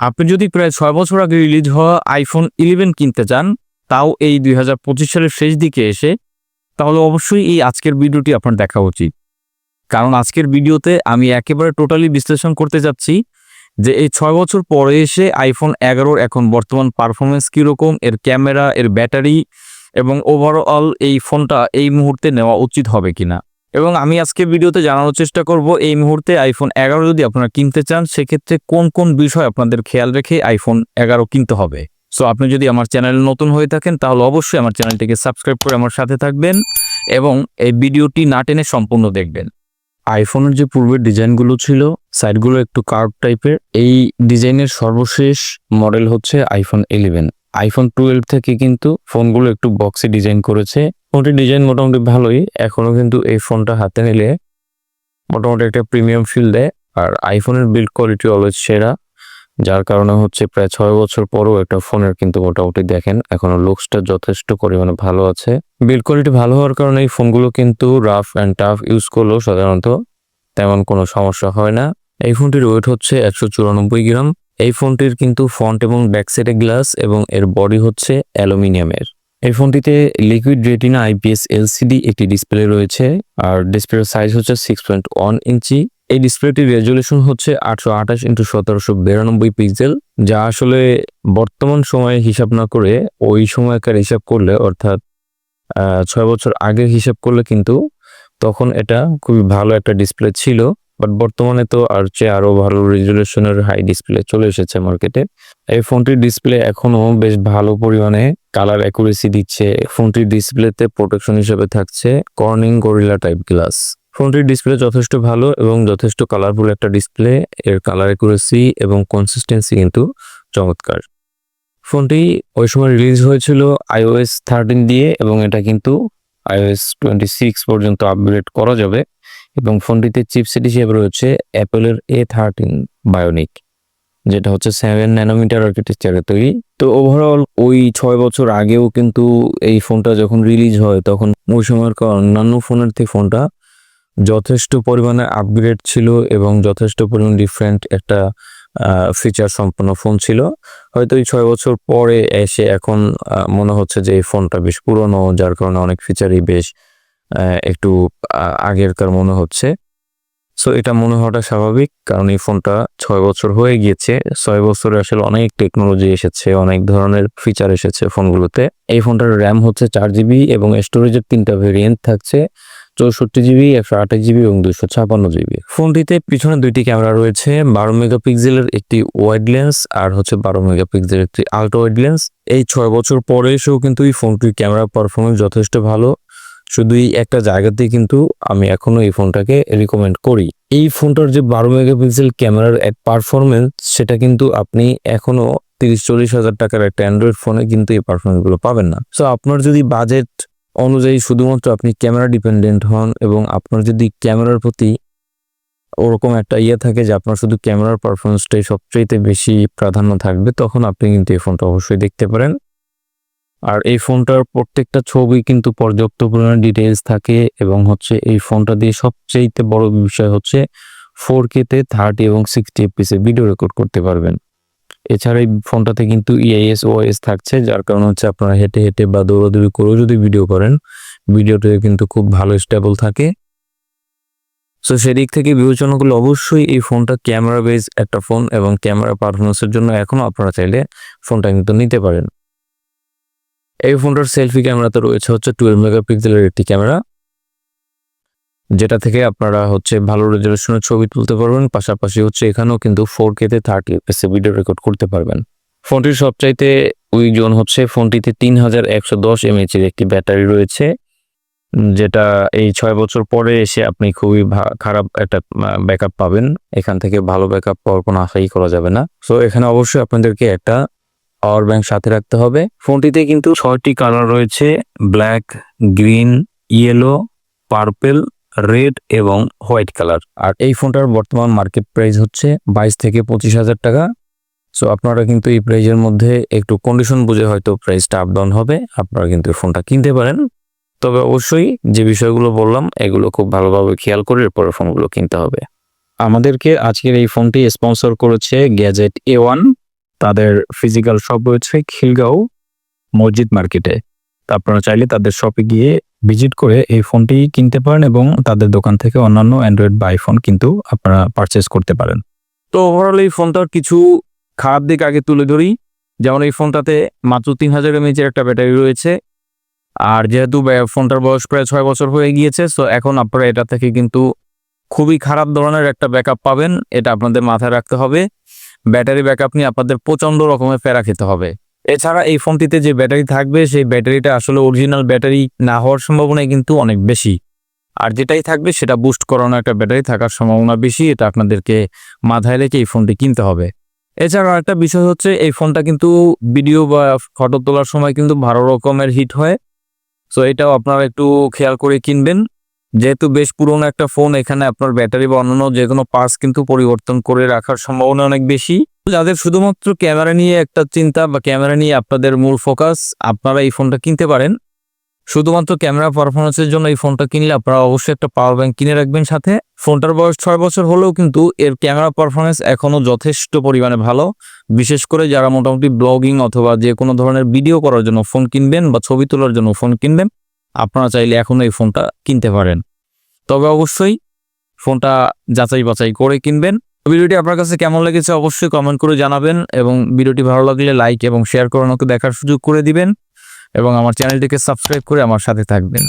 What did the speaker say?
আপনি যদি প্রায় ছয় বছর আগে রিলিজ হওয়া আইফোন ইলেভেন কিনতে চান তাও এই দুই হাজার পঁচিশ সালের শেষ দিকে এসে, তাহলে অবশ্যই এই আজকের ভিডিওটি আপনার দেখা উচিত। কারণ আজকের ভিডিওতে আমি একেবারে টোটালি বিশ্লেষণ করতে যাচ্ছি যে এই ছয় বছর পরে এসে আইফোন এগারোর এখন বর্তমান পারফরমেন্স কীরকম, এর ক্যামেরা এর ব্যাটারি এবং ওভারঅল এই ফোনটা এই মুহূর্তে নেওয়া উচিত হবে কিনা। এবং আমি আজকে ভিডিওতে জানানোর চেষ্টা করব এই মুহূর্তে আইফোন এগারো যদি আপনারা কিনতে চান, সেক্ষেত্রে কোন কোন বিষয় আপনাদের খেয়াল রেখে আইফোন এগারো কিনতে হবে? সো আপনি যদি আমার চ্যানেলে নতুন হয়ে থাকেন, তাহলে অবশ্যই আমার চ্যানেলটিকে সাবস্ক্রাইব করে আমার সাথে থাকবেন এবং এই ভিডিওটি না টেনে সম্পূর্ণ দেখবেন। আইফোনের যে পূর্বের ডিজাইনগুলো ছিল সাইডগুলো একটু কার্ভ টাইপের এই ডিজাইনের সর্বশেষ মডেল হচ্ছে আইফোন ইলেভেন আইফোন টুয়েলভ থেকে কিন্তু ফোনগুলো একটু বক্সে ডিজাইন করেছে। ফোনটির ডিজাইন মোটামুটি ভালোই, এখনও কিন্তু এই ফোনটা হাতে নিলে মোটামুটি একটা প্রিমিয়াম ফিল দেয়। আর আইফোনের বিল্ড কোয়ালিটি অলওয়েজ সেরা, যার কারণে হচ্ছে প্রায় ছয় বছর পরও একটা ফোনের কিন্তু মোটামুটি দেখেন, এখনও লুকসটা যথেষ্ট পরিমাণে ভালো আছে। বিল্ড কোয়ালিটি ভালো হওয়ার কারণে এই ফোনগুলো কিন্তু রাফ অ্যান্ড টাফ ইউজ করলেও সাধারণত তেমন কোনো সমস্যা হয় না। এই ফোনটির ওয়েট হচ্ছে একশো চুরানব্বই গ্রাম এই ফোনটির কিন্তু ফ্রন্ট এবং ব্যাক সাইডে গ্লাস এবং এর বডি হচ্ছে অ্যালুমিনিয়ামের। এই ফোনটিতে লিকুইড রেটিনা আইপিএস এলসিডি একটি ডিসপ্লে রয়েছে, আর ডিসপ্লের সাইজ হচ্ছে সিক্স পয়েন্ট ওয়ান ইঞ্চি। এই ডিসপ্লেটির রেজলিউশন হচ্ছে আটশো আঠাশ ইন্টু সতেরোশো বিরানব্বই পিক্সেল যা আসলে বর্তমান সময়ে হিসাব না করে ওই সময়কার হিসাব করলে, অর্থাৎ ছয় বছর আগের হিসাব করলে কিন্তু তখন এটা খুবই ভালো একটা ডিসপ্লে ছিল। বাট বর্তমানে তো আর চেয়ে আরও ভালো রেজুলেশনের হাই ডিসপ্লে চলে এসেছে মার্কেটে এই ফোনটির ডিসপ্লে এখনও বেশ ভালো পরিমাণে কালার অ্যাকুরেসি দিচ্ছে। ফোনটির ডিসপ্লেতে প্রোটেকশন হিসেবে থাকছে কর্নিং গরিলা টাইপ গ্লাস ফোনটির ডিসপ্লে যথেষ্ট ভালো এবং যথেষ্ট কালারফুল একটা ডিসপ্লে এর কালার অ্যাকুরেসি এবং কনসিস্টেন্সি কিন্তু চমৎকার। ফোনটি ওই সময় রিলিজ হয়েছিল আইওএস থার্টিন দিয়ে এবং এটা কিন্তু আইওএস টোয়েন্টি সিক্স পর্যন্ত আপগ্রেড করা যাবে। এবং ফোনটিতে চিপসেট হিসেবে রয়েছে অ্যাপেলের এ থার্টিন বায়োনিক যেটা হচ্ছে সেভেন ন্যানোমিটার আর্কিটেকচারে তৈরি। তো ওভারঅল ওই ছয় বছর আগেও কিন্তু এই ফোনটা যখন রিলিজ হয়, তখন ওই সময়কার অন্যান্য ফোনের থেকে ফোনটা যথেষ্ট পরিমাণে আপগ্রেড ছিল এবং যথেষ্ট পরিমাণ ডিফারেন্ট একটা ফিচার সম্পন্ন ফোন ছিল। হয়তো এই ছয় বছর পরে এসে এখন মনে হচ্ছে যে এই ফোনটা বেশ পুরনো, যার কারণে অনেক ফিচারই বেশ একটু আগেরকার মনে হচ্ছে। সো এটা মনে হওয়াটা স্বাভাবিক, কারণ এই ফোনটা ছয় বছর হয়ে গিয়েছে। ছয় বছরে আসলে অনেক টেকনোলজি এসেছে, অনেক ধরনের ফিচার এসেছে ফোনগুলোতে। এই ফোনটার র্যাম হচ্ছে চার জিবি এবং স্টোরেজের তিনটা ভেরিয়েন্ট থাকছে, চৌষট্টি জিবি একশো আঠাশ জিবি এবং দুশো ছাপান্ন জিবি ফোনটিতে পিছনে দুইটি ক্যামেরা রয়েছে, বারো মেগাপিক্সেলের একটি ওয়াইড লেন্স আর হচ্ছে বারো মেগাপিক্সেলের একটি আল্ট্রা ওয়াইড লেন্স এই ছয় বছর পরে এসেও কিন্তু এই ফোনটির ক্যামেরা পারফরমেন্স যথেষ্ট ভালো। শুধু এই একটা জায়গাতেই কিন্তু আমি এখনও এই ফোনটাকে রিকমেন্ড করি। এই ফোনটার যে বারো মেগাপিক্সেল ক্যামেরার এক পারফরমেন্স সেটা কিন্তু আপনি এখনও তিরিশ, চল্লিশ হাজার টাকার একটা অ্যান্ড্রয়েড ফোনে কিন্তু এই পারফরমেন্সগুলো পাবেন না। সো আপনার যদি বাজেট অনুযায়ী শুধুমাত্র আপনি ক্যামেরা ডিপেন্ডেন্ট হন এবং আপনার যদি ক্যামেরার প্রতি ওরকম একটা ইয়ে থাকে যে আপনার শুধু ক্যামেরার পারফরমেন্সটাই সবচেয়ে বেশি প্রাধান্য থাকবে, তখন আপনি কিন্তু এই ফোনটা অবশ্যই দেখতে পারেন। আর এই ফোনটার প্রত্যেকটা ছবি কিন্তু পর্যাপ্ত পরিমাণে ডিটেলস থাকে এবং হচ্ছে এই ফোনটা দিয়ে সবচেয়ে বড় বিষয় হচ্ছে ফোর কেতে থার্টি এবং সিক্সটি এফপিসে ভিডিও রেকর্ড করতে পারবেন। এছাড়া এই ফোনটাতে কিন্তু E ইআইএস ওএস থাকছে, যার কারণে হচ্ছে আপনারা হেঁটে হেঁটে বা দৌড়াদৌড়ি করেও যদি ভিডিও করেন ভিডিওটা কিন্তু খুব ভালো স্টেবল থাকে। সো সেদিক থেকে বিবেচনা করলে অবশ্যই এই ফোনটা ক্যামেরা বেজ একটা ফোন এবং ক্যামেরা পারফরমেন্সের জন্য এখনও আপনারা চাইলে ফোনটা কিন্তু নিতে পারেন। এই ফোনটার সেলফি ক্যামেরাতে রয়েছে হচ্ছে টুয়েলভ মেগাপিক্সেলের একটি ক্যামেরা। যেটা থেকে আপনারা হচ্ছে ভালো রেজলিউশনের ছবি তুলতে পারবেন, পাশাপাশি হচ্ছে এখানেও কিন্তু ফোর কেতে থার্টি এফএসে ভিডিও রেকর্ড করতে পারবেন। ফোনটির সবচাইতে ওজন হচ্ছে ফোনটিতে তিন হাজার একশো দশ এমএইচ এর একটি ব্যাটারি রয়েছে, যেটা এই ছয় বছর পরে এসে আপনি খুবই খারাপ একটা ব্যাকআপ পাবেন। এখান থেকে ভালো ব্যাকআপ পাওয়ার কোনো আশাই করা যাবে না। সো এখানে অবশ্যই আপনাদেরকে একটা পাওয়ার ব্যাংক সাথে রাখতে হবে। ফোনটিতে কিন্তু ছয়টি কালার রয়েছে, black, green, yellow, purple, red এবং হোয়াইট কালার। আর এই ফোনটার বর্তমান মার্কেট প্রাইস হচ্ছে বাইশ থেকে পঁচিশ হাজার টাকা। সো আপনারা কিন্তু এই প্রাইজের মধ্যে একটু কন্ডিশন বুঝে হয়তো প্রাইসটা আপ ডাউন হবে, আপনারা কিন্তু ফোনটা কিনতে পারেন। তবে অবশ্যই যে বিষয়গুলো বললাম, এগুলো খুব ভালোভাবে খেয়াল করে এরপরে ফোনগুলো কিনতে হবে। আমাদেরকে আজকের এই ফোনটি স্পন্সর করেছে গ্যাজেট এ ওয়ান তাদের ফিজিক্যাল শপ রয়েছে খিলগাঁও মসজিদ মার্কেটে তা আপনারা চাইলে তাদের শপে গিয়ে ভিজিট করে এই ফোনটি কিনতে পারেন এবং তাদের দোকান থেকে অন্যান্য অ্যান্ড্রয়েড বা আইফোন কিন্তু আপনারা পারচেস করতে পারেন। তো ওভারঅল এই ফোনটার কিছু খারাপ দিক আগে তুলে ধরি। যেমন এই ফোনটাতে মাত্র তিন হাজার এমএচের একটা ব্যাটারি রয়েছে। আর যেহেতু ফোনটার বয়স প্রায় ছয় বছর হয়ে গিয়েছে সো এখন আপনারা এটা থেকে কিন্তু খুবই খারাপ ধরনের একটা ব্যাকআপ পাবেন। এটা আপনাদের মাথায় রাখতে হবে। ব্যাটারি ব্যাকআপ নিয়ে আপনাদের প্রচণ্ড রকমের প্যারা খেতে হবে। এছাড়া এই ফোনটিতে যে ব্যাটারি থাকবে, সেই ব্যাটারিটা আসলে অরিজিনাল ব্যাটারি না হওয়ার সম্ভাবনা কিন্তু অনেক বেশি। আর যেটাই থাকবে, সেটা বুস্ট করানো একটা ব্যাটারি থাকার সম্ভাবনা বেশি, এটা আপনাদেরকে মাথায় রেখে এই ফোনটি কিনতে হবে। এছাড়া একটা বিষয় হচ্ছে, এই ফোনটা কিন্তু ভিডিও বা ফটো তোলার সময় কিন্তু ভালো রকমের হিট হয়। সো এটাও আপনারা একটু খেয়াল করে কিনবেন। যেহেতু বেশ পুরনো একটা ফোন এখানে আপনার ব্যাটারি বা অন্যান্য যে কোনো পার্টস কিন্তু পরিবর্তন করে রাখার সম্ভাবনা অনেক বেশি। যাদের শুধুমাত্র ক্যামেরা নিয়ে একটা চিন্তা বা ক্যামেরা নিয়ে আপনাদের মূল ফোকাস আপনারা এই ফোনটা কিনতে পারেন। শুধুমাত্র ক্যামেরা পারফরমেন্সের জন্য এই ফোনটা কিনলে আপনারা অবশ্যই একটা পাওয়ার ব্যাংক কিনে রাখবেন সাথে। ফোনটার বয়স ছয় বছর হলেও কিন্তু এর ক্যামেরা পারফরমেন্স এখনও যথেষ্ট পরিমাণে ভালো। বিশেষ করে যারা মোটামুটি ব্লগিং অথবা যে কোনো ধরনের ভিডিও করার জন্য ফোন কিনবেন বা ছবি তোলার জন্য ফোন কিনবেন আপনারা চাইলে এখনও এই ফোনটা কিনতে পারেন। তবে অবশ্যই ফোনটা যাচাই বাছাই করে কিনবেন। ভিডিওটি আপনার কাছে কেমন লেগেছে অবশ্যই কমেন্ট করে জানাবেন এবং ভিডিওটি ভালো লাগলে লাইক এবং শেয়ার করে দেখার সুযোগ করে দিবেন এবং আমার চ্যানেলটিকে সাবস্ক্রাইব করে আমার সাথে থাকবেন।